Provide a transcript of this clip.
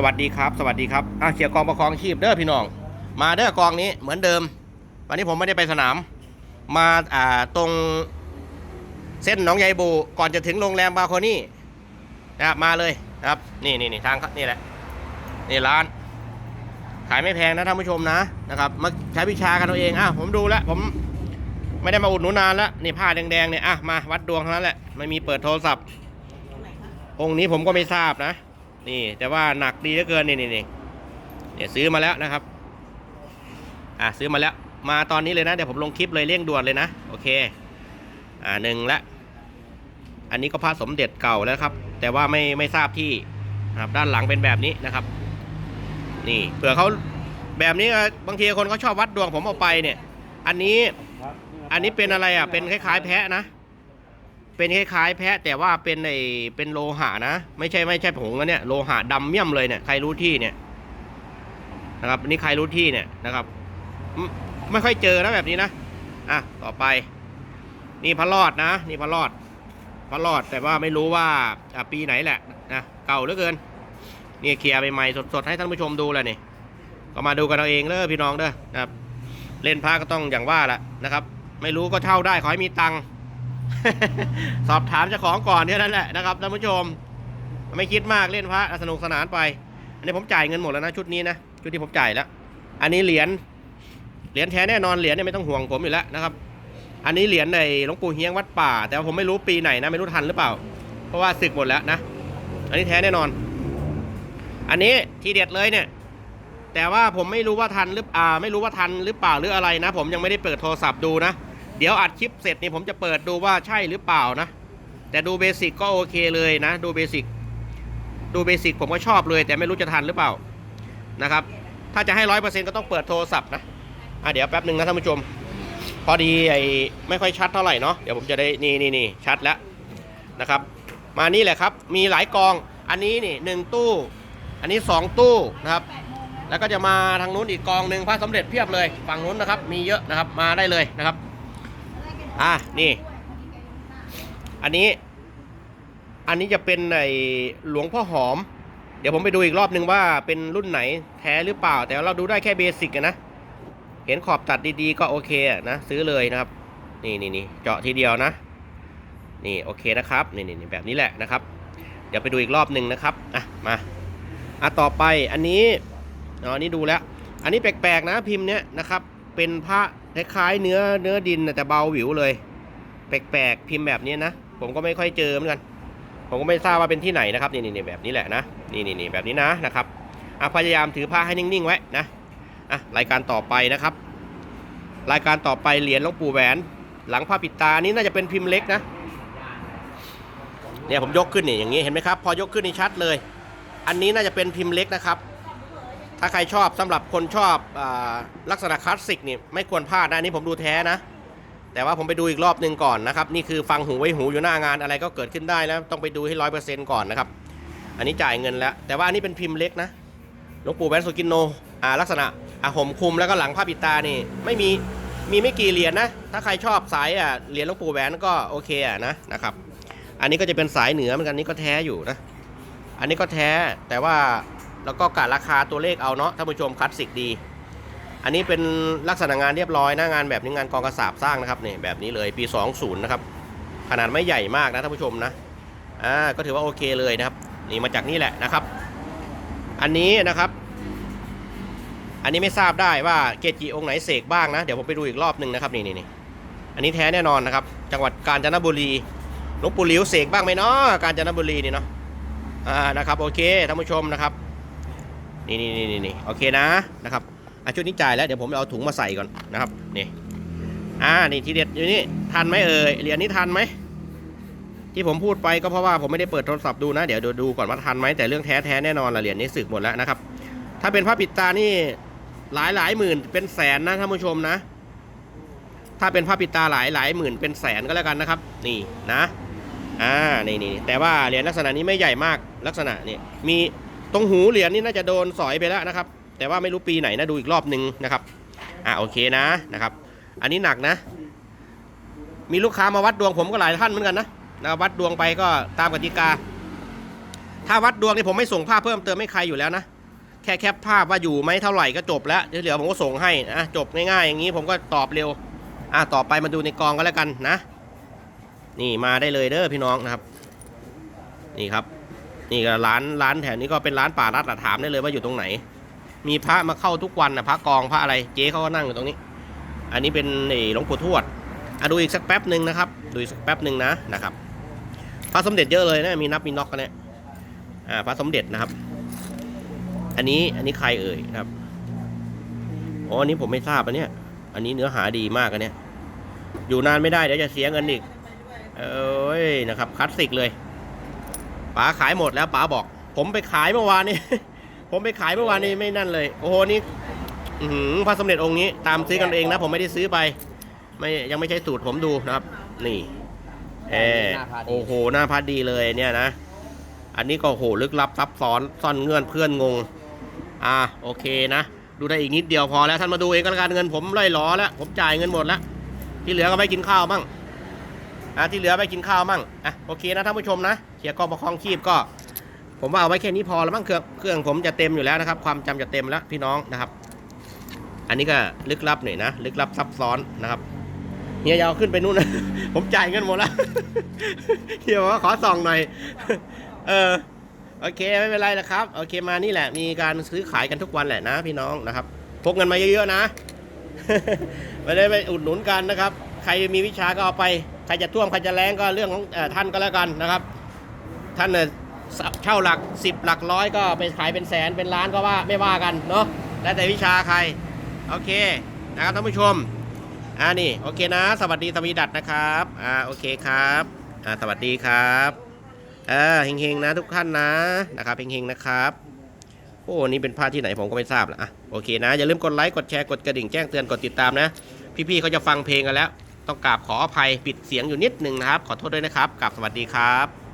สวัสดีครับสวัสดีครับอะเขียวกองประคองชีพเด้อพี่น้อง มาเด้อกองนี้เหมือนเดิม วันนี้ผมไม่ได้ไปสนาม มาอ่าตรงเส้นหนองใยบูก่อนจะถึงโรงแรมบาโคนี่นะครับมาเลยนะครับนี่นี่นี่ทางนี่แหละนี่ร้าน ขายไม่แพงนะท่านผู้ชมนะนะครับมาใช้วิชากันเอาเองอะผมดูแล้วผมไม่ได้มาอุดหนุนนานแล้วนี่ผ้าแดงๆเนี่ยอะมาวัดดวงเท่านั้นแหละไม่มีเปิดโทรศัพท์องค์นี้ผมก็ไม่ทราบนะ นี่แต่ว่าหนักดีเหลือเกินนี่นี่นี่เนี่ยซื้อมาแล้วนะครับ อะซื้อมาแล้ว มาตอนนี้เลยนะเดี๋ยวผมลงคลิปเลยเร่งด่วนเลยนะโอเค อ่าหนึ่งละอันนี้ก็พระสมเด็จเก่าแล้วครับ แต่ว่าไม่ไม่ทราบที่นะครับด้านหลังเป็นแบบนี้นะครับ นี่เผื่อเขาแบบนี้บางทีคนเขาชอบวัดดวงผมเอาไปเนี่ย อันนี้อันนี้เป็นอะไรอะเป็นคล้ายๆ แพะนะ เป็นคล้ายๆแพะแต่ว่าเป็นไอเป็นโลหะนะ ไม่ใช่ไม่ใช่ผงนะเนี่ยโลหะดำเมี่ยมเลยเนี่ยใครรู้ที่เนี่ยนะครับนี่ใครรู้ที่เนี่ยนะครับไม่ไม่ค่อยเจอนะแบบนี้นะอะต่อไป นี่พระรอดนะ นี่พระรอดพระรอดแต่ว่าไม่รู้ว่าปีไหนแหละนะเก่าเหลือเกินนี่เคลียร์ใหม่ๆสดๆให้ท่านผู้ชมดูเลยนี่ก็มาดูกันเอาเองเด้อพี่น้องเด้อนะครับ เล่นพระก็ต้องอย่างว่าแหละนะครับ ไม่รู้ก็เช่าได้ขอให้มีตังค์ สอบถามเจ้าของก่อนเท่านั้นแหละนะครับท่านผู้ชม ไม่คิดมากเล่นพระสนุกสนานไป อันนี้ผมจ่ายเงินหมดแล้วนะชุดนี้นะชุดที่ผมจ่ายแล้ว อันนี้เหรียญเหรียญแท้แน่นอนเหรียญเนี่ยไม่ต้องห่วงผมอยู่แล้วนะครับ อันนี้เหรียญในหลวงปู่เฮียงวัดป่า แต่ว่าผมไม่รู้ปีไหนนะไม่รู้ทันหรือเปล่า เพราะว่าศึกหมดแล้วนะ อันนี้แท้แน่นอน อันนี้ทีเด็ดเลยเนี่ยแต่ว่าผมไม่รู้ว่าทันหรืออ่าไม่รู้ว่าทันหรือเปล่าหรืออะไรนะ ผมยังไม่ได้เปิดโทรศัพท์ดูนะ เดี๋ยวอัดคลิปเสร็จนี่ผมจะเปิดดูว่าใช่หรือเปล่านะ แต่ดูเบสิกก็โอเคเลยนะ ดูเบสิกดูเบสิกผมก็ชอบเลย แต่ไม่รู้จะทันหรือเปล่านะครับ ถ้าจะให้ร้อยเปอร์เซ็นต์ก็ต้องเปิดโทรศัพท์นะอะเดี๋ยวแป๊บหนึ่งนะท่านผู้ชม พอดีไอ้ไม่ค่อยชัดเท่าไหร่เนาะเดี๋ยวผมจะได้นี่นี่นี่ชัดแล้วนะครับ มานี่แหละครับ มีหลายกองอันนี้นี่หนึ่งตู้ อันนี้สองตู้นะครับแล้วก็จะมาทางนู้นอีกกองหนึ่งพระสมเด็จเพียบเลย ฝั่งนู้นนะครับ มีเยอะนะครับ มาได้เลยนะครับ อะนี่ อันนี้ อันนี้จะเป็นไอหลวงพ่อหอม เดี๋ยวผมไปดูอีกรอบนึงว่าเป็นรุ่นไหนแท้หรือเปล่า แต่เราดูได้แค่เบสิกนะ เห็นขอบตัดดีๆ ก็โอเคนะ ซื้อเลยนะครับ นี่นี่นี่เจาะทีเดียวนะ นี่โอเคนะครับ นี่นี่นี่แบบนี้แหละนะครับ เดี๋ยวไปดูอีกรอบหนึ่งนะครับ อะ มา อะต่อไปอันนี้อ๋อนนี้ดูแล้ว อันนี้แปลกๆนะพิมพ์เนี้ยนะครับ เป็นพระคล้ายๆเนื้อเนื้อดินแต่เบาหวิวเลย แปลกๆพิมพ์แบบนี้นะ ผมก็ไม่ค่อยเจอเหมือนกัน ผมก็ไม่ทราบว่าเป็นที่ไหนนะครับนี่นี่แบบนี้แหละนะนี่นี่แบบนี้นะนะครับอะพยายามถือผ้าให้นิ่งๆไว้นะอะรายการต่อไปนะครับ รายการต่อไปเหรียญหลวงปู่แหวน หลังผ้าปิดตานนี้น่าจะเป็นพิมพ์เล็กนะเนี่ยผมยกขึ้นนี่อย่างนี้เห็นไหมครับ พอยกขึ้นนี่ชัดเลย อันนี้น่าจะเป็นพิมพ์เล็กนะครับ ถ้าใครชอบสำหรับคนชอบอลักษณะคลาสสิกนี่ไม่ควรพลาดนะนนี้ผมดูแท้นะ แต่ว่าผมไปดูอีกรอบหนึ่งก่อนนะครับ นี่คือฟังหูไว้หูอยู่หน้างานอะไรก็เกิดขึ้นได้นะต้องไปดูให้ร้อยเปอร์เซ็นต์ก่อนนะครับ อันนี้จ่ายเงินแล้ว แต่ว่าอันนี้เป็นพิมพ์เล็กนะหลวงปู่แวนสุกินโนอ่าลักษณะอ่าห่มคลุมแล้วก็หลังผ้าปิดตานี่ ไม่มีมีไม่กี่เหรียญนะถ้าใครชอบสายอะเหรียญหลวงปู่แหวนก็โอเคอะนะนะครับ อันนี้ก็จะเป็นสายเหนือเหมือนกันอันนี่ก็แท้อยู่นะ อันนี้ก็แท้แต่ว่า แล้วก็กะราคาตัวเลขเอาเนาะท่านผู้ชมคลาสสิกดี อันนี้เป็นลักษณะงานเรียบร้อยนะงานแบบนี้งานกองกระสาบสร้างนะครับนี่แบบนี้เลยปี 20 นะครับ ขนาดไม่ใหญ่มากนะท่านผู้ชมนะอ่าก็ถือว่าโอเคเลยนะครับ นี่มาจากนี่แหละนะครับ อันนี้นะครับ อันนี้ไม่ทราบได้ว่าเกจิองค์ไหนเสกบ้างนะ เดี๋ยวผมไปดูอีกรอบหนึ่งนะครับนี่นี่นี่อันนี้แท้แน่นอนนะครับ จังหวัดกาญจนบุรีหลวงปู่หลิวเสกบ้างไหมเนาะกาญจนบุรีนี่เนาะอ่านะครับโอเคท่านผู้ชมนะครับ นี่นี่นี่นี่โอเคนะนะครับอะชุดนี้จ่ายแล้วเดี๋ยวผมเอาถุงมาใส่ก่อนนะครับนี่อ่านี่ทีเด็ดอยู่นี่ทันไหมเอ่ยเหรียญนี้ทันไหมที่ผมพูดไปก็เพราะว่าผมไม่ได้เปิดโทรศัพท์ดูนะเดี๋ยวดูก่อนว่าทันไหมแต่เรื่องแท้แท้แน่นอนละเหรียญนี้สึกหมดแล้วนะครับ ถ้าเป็นพระปิดตานี่หลายหลายหมื่นเป็นแสนนะท่านผู้ชมนะ ถ้าเป็นพระปิดตาหลายหลายหมื่นเป็นแสนก็แล้วกันนะครับ นี่นะอ่านี่นี่แต่ว่าเหรียญลักษณะนี้ไม่ใหญ่มากลักษณะนี่มี ตรงหูเหรียญนี่น่าจะโดนสอยไปแล้วนะครับ แต่ว่าไม่รู้ปีไหนนะดูอีกรอบนึงนะครับ อ่าโอเคนะนะครับ อันนี้หนักนะ มีลูกค้ามาวัดดวงผมก็หลายท่านเหมือนกันนะนะวัดดวงไปก็ตามกติกา ถ้าวัดดวงนี่ผมไม่ส่งภาพเพิ่มเติมให้ใครอยู่แล้วนะแค่แคปภาพว่าอยู่ไหมเท่าไหร่ก็จบแล้วเดี๋ยวเหลือผมก็ส่งให้นะจบง่ายๆอย่างนี้ผมก็ตอบเร็ว อะต่อไปมาดูในกองก็แล้วกันนะ นี่มาได้เลยเด้อพี่น้องนะครับ นี่ครับ นี่ก็ร้านร้านแถวนี้ก็เป็นร้านป่ารัดถามได้เลยว่าอยู่ตรงไหน มีพระมาเข้าทุกวันนะพระกองพระอะไรเจ๊เขาก็นั่งอยู่ตรงนี้ อันนี้เป็นหลวงปู่ทวดอะดูอีกสักแป๊บหนึ่งนะครับดูอีกสักแป๊บหนึ่งนะนะครับ พระสมเด็จเยอะเลยนะมีนับมีน็อกกันเนี่ยอ่าพระสมเด็จนะครับ อันนี้อันนี้ใครเอ่ยนะครับอ๋ออันนี้ผมไม่ทราบอันเนี้ยอันนี้เนื้อหาดีมากอันเนี้ยอยู่นานไม่ได้เดี๋ยวจะเสียเงินอีกเอ้ยนะครับคลาสสิกเลย ป๋าขายหมดแล้วป๋าบอก ผมไปขายเมื่อวานนี้ ผมไปขายเมื่อวานนี้ไม่นั่นเลย โอ้โหนี่อื้อหือพระสมเด็จองค์นี้ตามซื้อกันเองนะ ผมไม่ได้ซื้อไปไม่ยังไม่ใช่สูตรผมดูนะครับ นี่เออโอ้โหหน้าพัดดีเลยเนี่ยนะ อันนี้ก็โหลึกลับซับซ้อนซ่อนเงื่อนเพื่อนงง อ่าโอเคนะดูได้อีกนิดเดียวพอแล้วท่านมาดูเองก็แล้วกันเงินผมไล่ล้อแล้วผมจ่ายเงินหมดแล้วที่เหลือก็ไปกินข้าวมั่ง อะที่เหลือไปกินข้าวมั่งอะโอเคนะท่านผู้ชมนะเขียกองประคองชีพก็ ผมว่าเอาไว้แค่นี้พอแล้วมั้งเครื่องเครื่องผมจะเต็มอยู่แล้วนะครับ ความจำจะเต็มแล้วพี่น้องนะครับ อันนี้ก็ลึกลับหน่อยนะลึกลับซับซ้อนนะครับเฮียยาวขึ้นไปนู่นนะผมจ่ายเงินหมดแล้วเฮียบอกว่าขอส่องหน่อย เออโอเคไม่เป็นไรนะครับโอเคมานี่แหละ มีการซื้อขายกันทุกวันแหละนะ พี่น้องนะครับพกเงินมาเยอะๆนะไม่ได้ไปอุดหนุนกันนะครับ ใครมีวิชาก็เอาไป ใครจะท่วมใครจะแรงก็เรื่องของท่านก็แล้วกันนะครับ ท่านเช่าหลักสิบหลักร้อยก็ไปขายเป็นแสนเป็นล้านก็ว่าไม่ว่ากันเนาะแล้วแต่วิชาใคร โอเคนะครับท่านผู้ชมอ่านี่โอเคนะ สวัสดีสวีดัตนะครับอ่าโอเคครับอ่าสวัสดีครับเออเฮงๆนะทุกท่านนะนะครับเฮงๆนะครับโอ้นี่เป็นพระที่ไหนผมก็ไม่ทราบละอะโอเคนะอย่าลืมกดไลค์กดแชร์กดกระดิ่งแจ้งเตือนกดติดตามนะ พี่ๆเขาจะฟังเพลงกันแล้ว ต้องกราบขออภัยปิดเสียงอยู่นิดหนึ่งนะครับ ขอโทษด้วยนะครับกราบสวัสดีครับ